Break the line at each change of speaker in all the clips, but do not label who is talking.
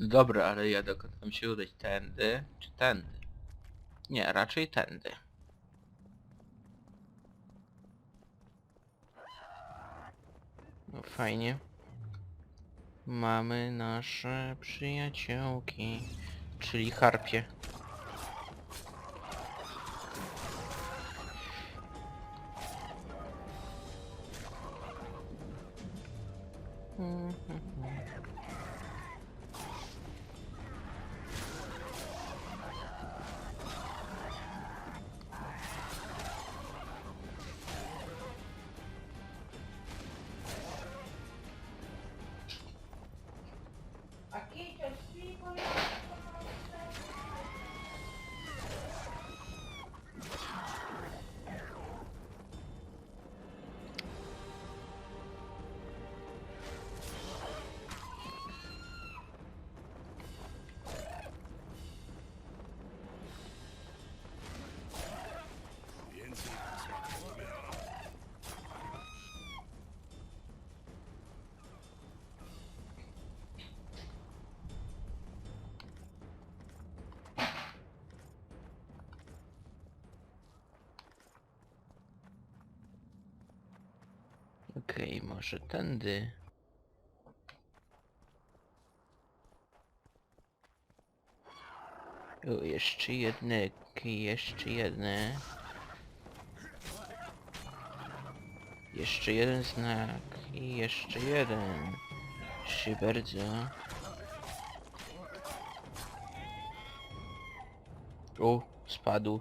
Dobra, ale ja dokąd mam się udać? Tędy czy tędy? Nie, raczej tędy. No fajnie. Mamy nasze przyjaciółki, czyli harpie. Okej, może tędy. O, jeszcze jedne, jeszcze jedne. Jeszcze jeden znak i jeszcze jeden. Proszę bardzo. O, spadł.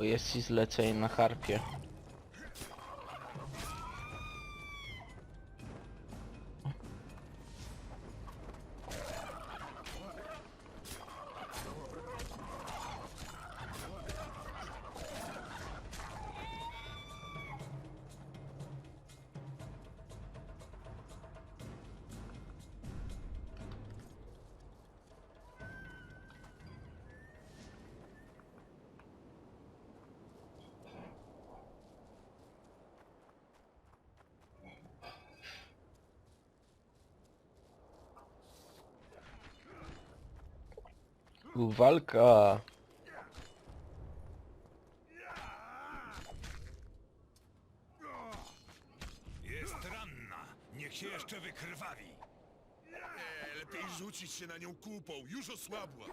O, jest i zlecenie na harpie. Walka!
Jest ranna. Niech się jeszcze wykrwawi.
Nie, lepiej rzucić się na nią kupą, już osłabła.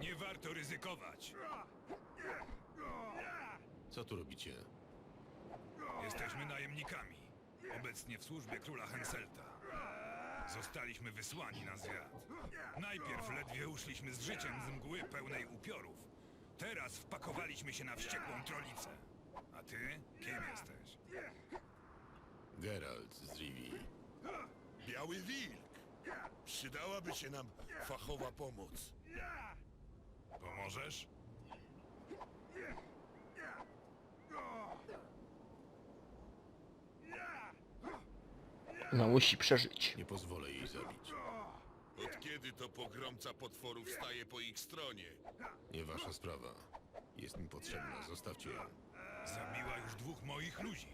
Nie warto ryzykować.
Co tu robicie?
Jesteśmy najemnikami. Obecnie w służbie króla Henselta. Zostaliśmy wysłani na zwiat. Najpierw ledwie uszliśmy z życiem z mgły pełnej upiorów. Teraz wpakowaliśmy się na wściekłą trolicę. A ty? Kim jesteś?
Geralt z Rivii.
Biały wilk. Przydałaby się nam fachowa pomoc.
Pomożesz?
No musi przeżyć.
Nie pozwolę jej zabić.
Od kiedy to pogromca potworów staje po ich stronie?
Nie wasza sprawa. Jest mi potrzebna. Zostawcie ją.
Zabiła już dwóch moich ludzi.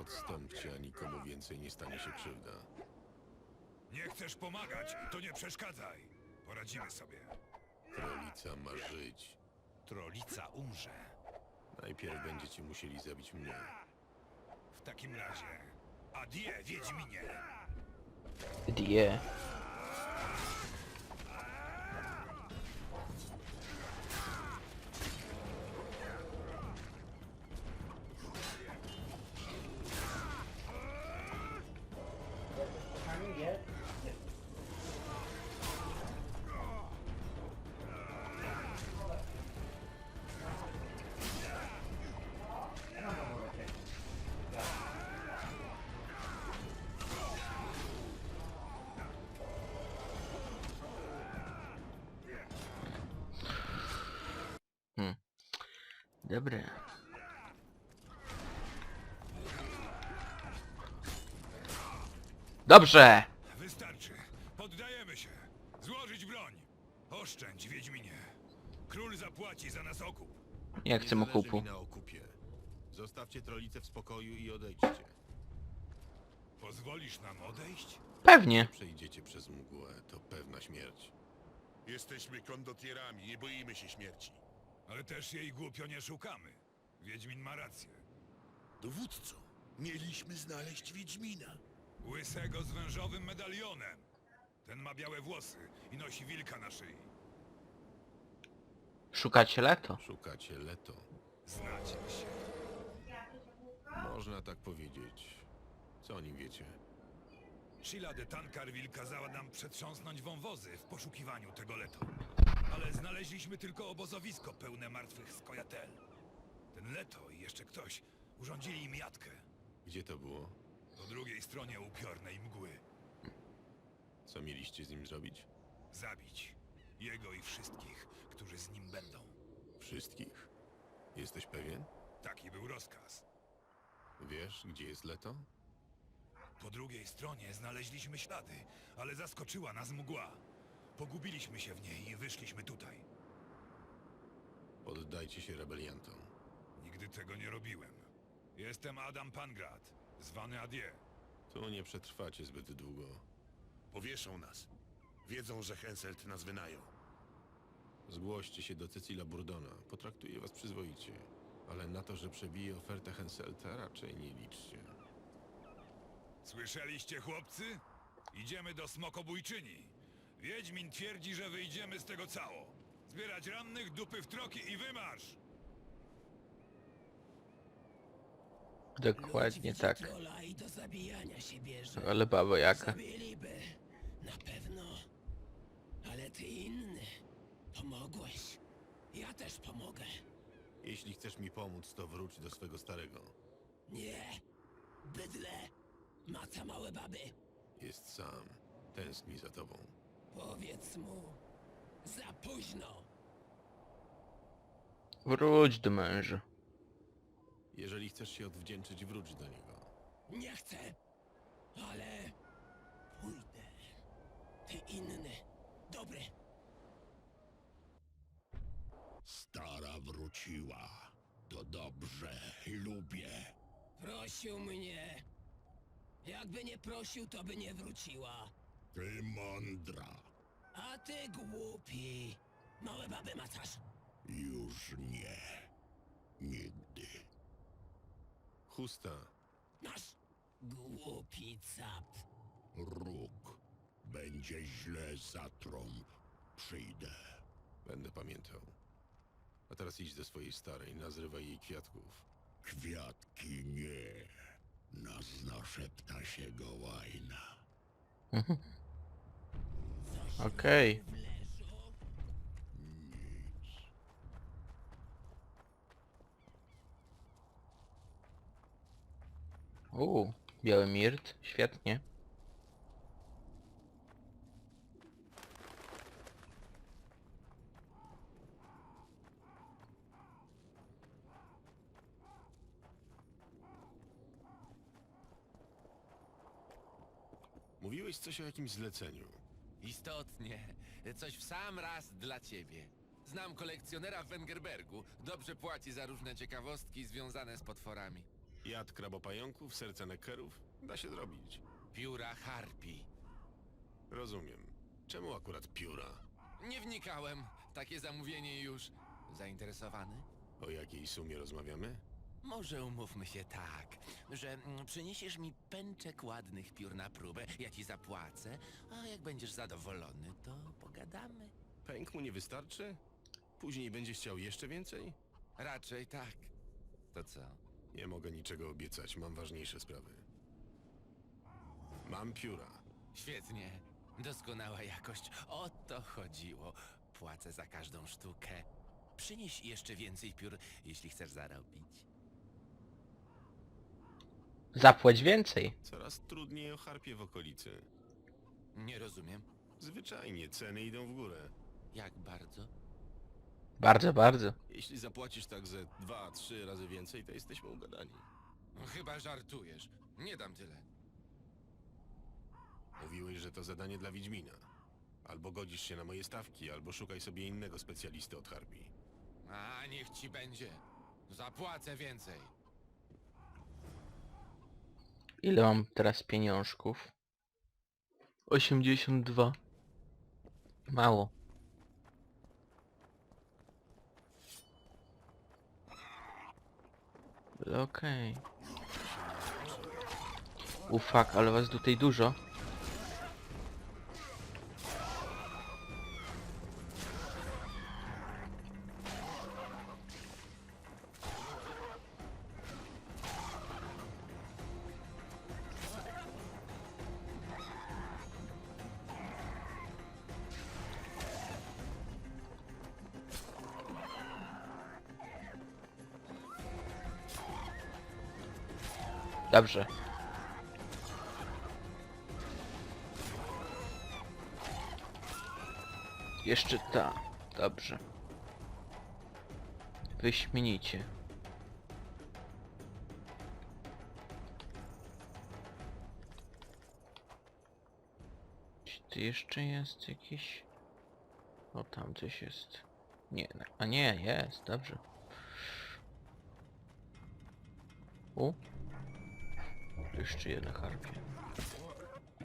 Odstąpcie, a nikomu więcej nie stanie się krzywda.
Nie chcesz pomagać, to nie przeszkadzaj. Poradzimy sobie.
Krolica ma żyć.
Trolica umrze.
Najpierw będziecie musieli zabić mnie.
W takim razie, adie, Wiedźminie!
Die. Dobre. Dobrze!
Wystarczy. Poddajemy się. Złożyć broń. Oszczędź, Wiedźminie. Król zapłaci za nas okup.
Nie chcę mu
zależy
kupu.
mi na okupie. Zostawcie trolicę w spokoju i odejdźcie.
Pozwolisz nam odejść?
Pewnie.
Przejdziecie przez mgłę, to pewna śmierć.
Jesteśmy kondotierami, nie boimy się śmierci.
Ale też jej głupio nie szukamy. Wiedźmin ma rację.
Dowódco, mieliśmy znaleźć Wiedźmina.
Łysego z wężowym medalionem. Ten ma białe włosy i nosi wilka na szyi.
Szukacie leto.
Szukacie Leto.
Znacie się.
Można tak powiedzieć. Co o nim wiecie?
Sheila de Tancarville kazała nam przetrząsnąć wąwozy w poszukiwaniu tego leto. Tylko obozowisko pełne martwych skojatel. Ten leto i jeszcze ktoś urządzili im jatkę.
Gdzie to było?
Po drugiej stronie upiornej mgły.
Co mieliście z nim zrobić?
Zabić jego i wszystkich, którzy z nim będą.
Wszystkich? Jesteś pewien?
Taki był rozkaz.
Wiesz, gdzie jest Leto?
Po drugiej stronie znaleźliśmy ślady, ale zaskoczyła nas mgła. Pogubiliśmy się w niej i wyszliśmy tutaj.
Poddajcie się rebeliantom.
Nigdy tego nie robiłem. Jestem Adam Pangrat, zwany Adie.
Tu nie przetrwacie zbyt długo.
Powieszą nas. Wiedzą, że Henselt nas wynają.
Zgłoście się do Cecila Burdona. Potraktuje was przyzwoicie. Ale na to, że przebije ofertę Henselta, raczej nie liczcie.
Słyszeliście, chłopcy? Idziemy do Smokobójczyni. Wiedźmin twierdzi, że wyjdziemy z tego cało. Zbierać rannych, dupy w troki i wymarsz!
Dokładnie tak.
I do zabijania się bierze.
Ale baba jaka.
Zabiliby. Na pewno. Ale ty inny. Pomogłeś. Ja też pomogę.
Jeśli chcesz mi pomóc, to wróć do swego starego.
Nie. Bydle. Maca małe baby.
Jest sam. Tęskni za tobą.
Powiedz mu. Za późno.
Wróć do męża.
Jeżeli chcesz się odwdzięczyć, wróć do niego.
Nie chcę. Ale... Pójdę. Ty inny. Dobry.
Stara wróciła. To dobrze, lubię.
Prosił mnie. Jakby nie prosił, to by nie wróciła.
Ty mądra.
A ty głupi. Małe baby macasz.
Już nie. Nigdy.
Chusta.
Masz. Głupi cap.
Róg. Będzie źle za trąb. Przyjdę.
Będę pamiętał. A teraz idź do swojej starej, nazrywaj jej kwiatków.
Kwiatki nie. Nazna szepta się gołajna.
Okej.
W
Uuu, biały mirt. Świetnie.
Mówiłeś coś o jakimś zleceniu.
Istotnie. Coś w sam raz dla ciebie. Znam kolekcjonera w Wengerbergu. Dobrze płaci za różne ciekawostki związane z potworami.
Jad krabopająków, serce nekerów? Da się zrobić.
Pióra harpi.
Rozumiem. Czemu akurat pióra?
Nie wnikałem. Takie zamówienie już. Zainteresowany?
O jakiej sumie rozmawiamy?
Może umówmy się tak, że mm, przyniesiesz mi pęczek ładnych piór na próbę, ja ci zapłacę, a jak będziesz zadowolony, to pogadamy.
Pęk mu nie wystarczy? Później będziesz chciał jeszcze więcej?
Raczej tak. To co?
Nie mogę niczego obiecać, mam ważniejsze sprawy. Mam pióra.
Świetnie. Doskonała jakość. O to chodziło. Płacę za każdą sztukę. Przynieś jeszcze więcej piór, jeśli chcesz zarobić.
Zapłać więcej.
Coraz trudniej o harpie w okolicy.
Nie rozumiem.
Zwyczajnie ceny idą w górę.
Jak bardzo?
Bardzo, bardzo.
Jeśli zapłacisz tak ze dwa, trzy razy więcej, to jesteśmy ugadani.
No, chyba żartujesz. Nie dam tyle.
Mówiłeś, że to zadanie dla Wiedźmina. Albo godzisz się na moje stawki, albo szukaj sobie innego specjalisty od Harpii.
A niech ci będzie. Zapłacę więcej.
Ile mam teraz pieniążków? 82. Mało. Okej. U fuck, ale was tutaj dużo. Dobrze. Jeszcze ta. Dobrze. Wyśmienicie. Czy tu jeszcze jest jakiś... O, tam coś jest. Nie, no, a nie, jest, dobrze. U. Jeszcze jedna harpia.